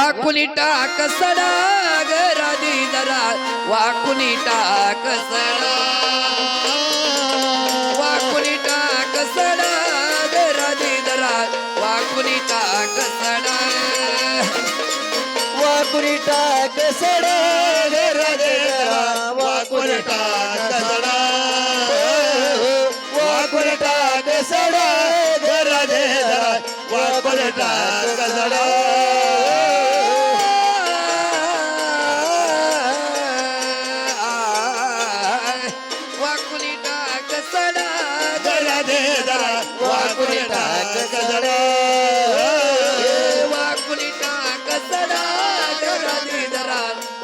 वाकुनी टाक सडा गरादी जरा. वाकुनी टाक सडा. वाकुनी टाक सडा गरादी जरा. वाकुनी टाक सडा. वाकुरी टाक सडा घरा देरा वाकुरी टाक सडा. देरा वाकुरी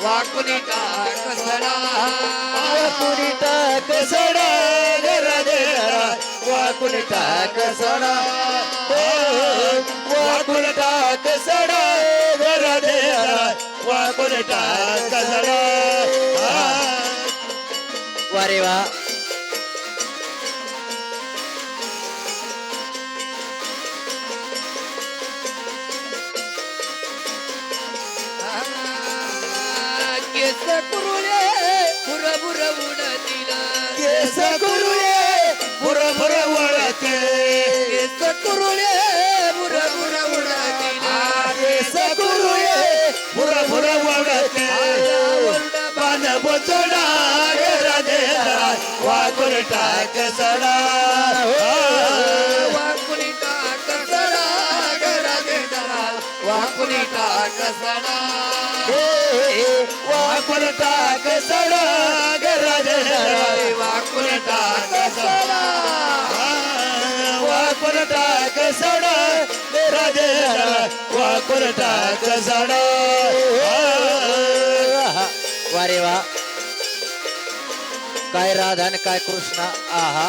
वाकुनिटा कसडा वाकुरी टाक सडा. वाकुरी टाक सडा. घरा देरा वाकुरी टाक सडा. वारे वा. केस कुरुले बुर बुर उडतील. केस गुरुये केस कुरुले बुर बुर उडतील केस गुरुये बुर बुर वळते पान बोचडा घरा देरा वाकुर टाक सडा वाकुनी टाक सडा घरा दे जरा वाकुनी टाक सडा वाकुर टाक वाकुर टाक वारे वा. काय राधा आणि काय कृष्णा? आहा.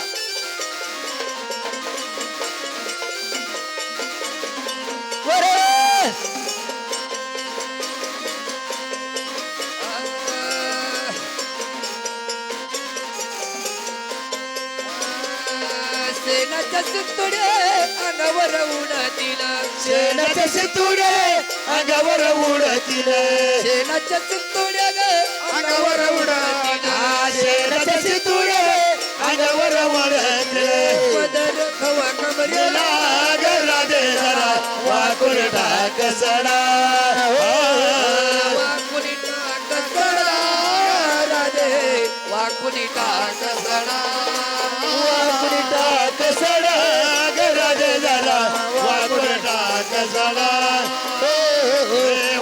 सुतुडे अनवर उडतील. शेणाचे शितुडे अंगावर उडतील. सेनाच्या सुतुडे ग अंगावर उडतील. शेणाचे शितुडे अंगावर उडतील. पदर खवा कमरेला लागला दे जरा वाकुर टाक सडा. वाकुनी टाक सडा राधे वाकुनी टाक टाक सडा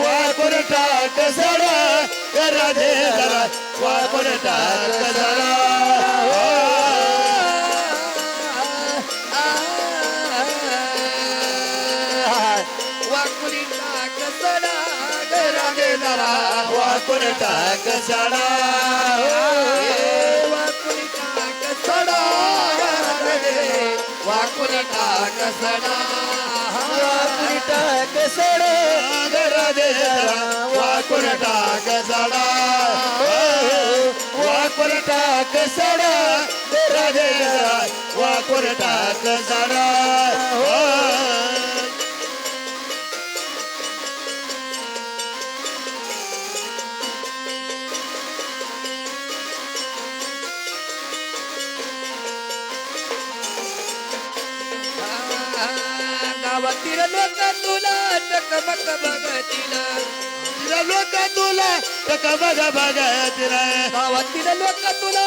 वाकुर टाक सडा राधे दे जरा वाकुर टाक सडा वाकुनी टाक सडा राधे जरा वाकुर टाक सडा वाकुनी टाक सडा राधे टाक सडा. टाक सडा घरा दे जरा टाक सडा वाकुर टाक सडा टाक सडा गावातील लोक तुला टकमक बघतील. लोक तुला टक बघतील. बघत गावातील लोक तुला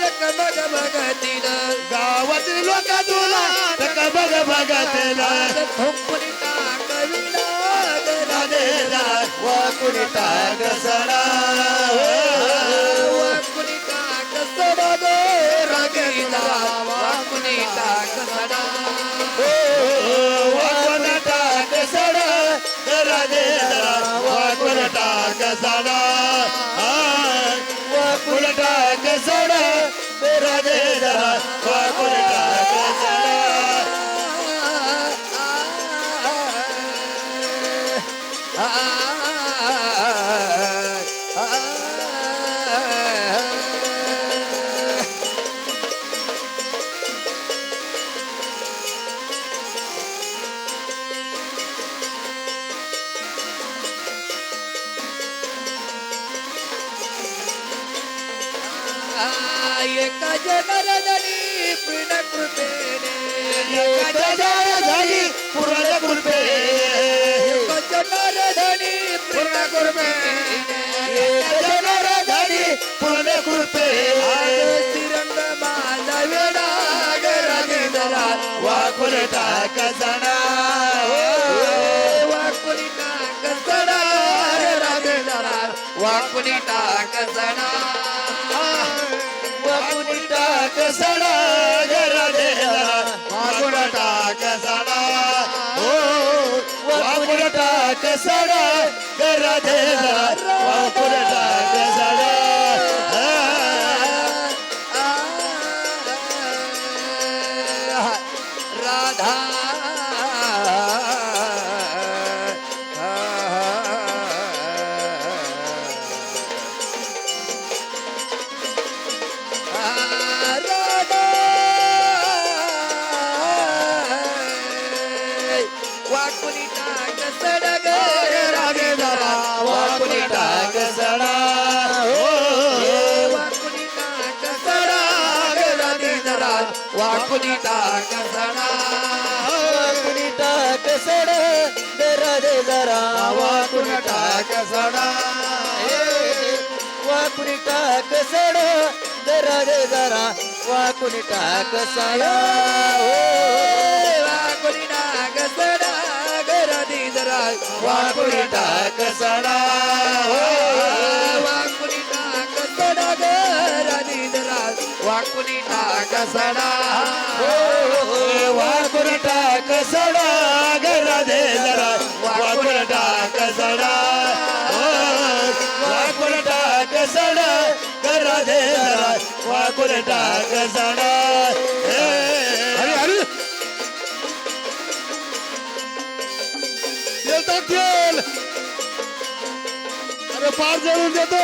टकमक बघतील. गावातील लोक तुला टक बघतील. बघत रे ठोकून टाक टाक सडा. वाकुनी टाक सडा गो रागीला टाक सडा. टाक सडा वाकुर कसडा राजे जरा वाकुर टाक जनरदनी पूर्ण कृपेने झाली पूर्ण कृपे एका जनरदनी पूर्ण एका झाली पूर्ण कृपे माझा वेडा गराजेंद्रा वाकुर टाक सणा वाकुनी टाक सडा राजेंद्रा वाकुनी टाक वाकुर टाक सणा जरा टाक सणा हो वाकुर टाक सणा जरा देरा टाक सणा राधा जरा वाकुनी टाक सडा वाकुर टाक सणा जरा दे जरा वाकुर टाक सणा वाकुर टाक सणा जरा दे जरा वाकुर टाक सणा वाकुनी टाक सडा राधे जरा वाकुर टाक सणा वाकुनी टाक सडा वाकुर टाक सणा गरा दे जरा. वाकुर टाक सणा वाकुर टाक सणा गरा दे जरा. वाकुर टाक सणा पार जळून देतो